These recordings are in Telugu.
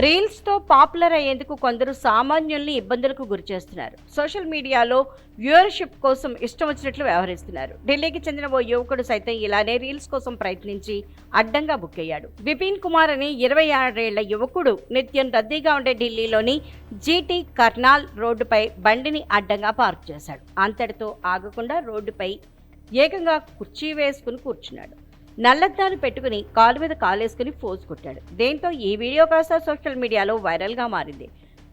రీల్స్తో పాపులర్ అయ్యేందుకు కొందరు సామాన్యుల్ని ఇబ్బందులకు గురి చేస్తున్నారు. సోషల్ మీడియాలో వ్యూయర్షిప్ కోసం ఇష్టం వచ్చినట్లు వ్యవహరిస్తున్నారు. ఢిల్లీకి చెందిన ఓ యువకుడు సైతం ఇలానే రీల్స్ కోసం ప్రయత్నించి అడ్డంగా బుక్ అయ్యాడు. బిపిన్ కుమార్ అని ఇరవై ఆరేళ్ళ యువకుడు నిత్యం రద్దీగా ఉండే ఢిల్లీలోని జీటీ కర్నాల్ రోడ్డుపై బండిని అడ్డంగా పార్క్ చేశాడు. అంతటితో ఆగకుండా రోడ్డుపై ఏకంగా కుర్చీ వేసుకుని కూర్చున్నాడు. నల్లద్దాలు పెట్టుకుని కాలు మీద కాలేసుకుని ఫోజ్ కొట్టాడు. దీంతో ఈ వీడియో కాస్త సోషల్ మీడియాలో వైరల్గా మారింది.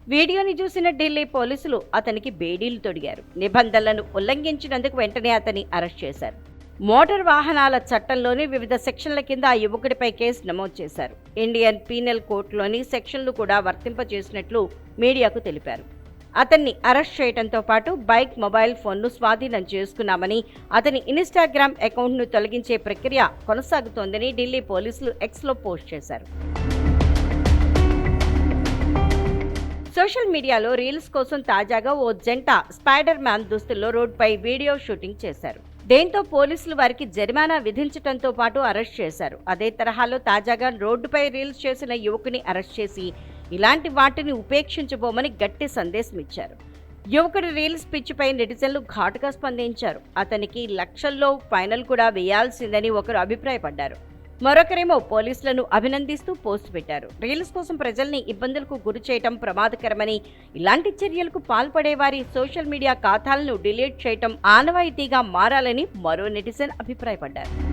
వీడియోని చూసిన ఢిల్లీ పోలీసులు అతనికి బేడీలు తొడిగారు. నిబంధనలను ఉల్లంఘించినందుకు వెంటనే అతన్ని అరెస్ట్ చేశారు. మోటార్ వాహనాల చట్టంలోని వివిధ సెక్షన్ల కింద ఆ యువకుడిపై కేసు నమోదు చేశారు. ఇండియన్ పీనల్ కోర్టులోని సెక్షన్లు కూడా వర్తింపజేసినట్లు మీడియాకు తెలిపారు. అతన్ని అరెస్ట్ చేయడంతో పాటు బైక్ మొబైల్ ఫోన్ను స్వాధీనం చేసుకున్నామని అతని ఇన్స్టాగ్రామ్ అకౌంట్ను తొలగించే ప్రక్రియ కొనసాగుతోందని ఢిల్లీ పోలీసులు ఎక్స్లో పోస్ట్ చేశారు. సోషల్ మీడియాలో రీల్స్ కోసం తాజాగా ఓ జంట స్పైడర్ మ్యాన్ దుస్తుల్లో రోడ్డుపై వీడియో షూటింగ్ చేశారు. దీంతో పోలీసులు వారికి జరిమానా విధించడంతో పాటు అరెస్ట్ చేశారు. అదే తరహాలో తాజాగా రోడ్డుపై రీల్స్ చేసిన యువకుని అరెస్ట్ చేసి ఇలాంటి వాటిని ఉపేక్షించబోమని గట్టి సందేశం ఇచ్చారు యువకుడి రీల్స్ పిచ్చిపై నెటిజన్లు ఘాటుగా స్పందించారు. అతనికి లక్షల్లో ఫైనల్ కూడా వేయాల్సిందని ఒకరు అభిప్రాయపడ్డారు. మరొకరేమో పోలీసులను అభినందిస్తూ పోస్ట్ పెట్టారు. రీల్స్ కోసం ప్రజల్ని ఇబ్బందులకు గురి చేయటం ప్రమాదకరమని ఇలాంటి చర్యలకు పాల్పడే వారి సోషల్ మీడియా ఖాతాలను డిలీట్ చేయటం ఆనవాయితీగా మారాలని మరో నెటిజన్ అభిప్రాయపడ్డారు.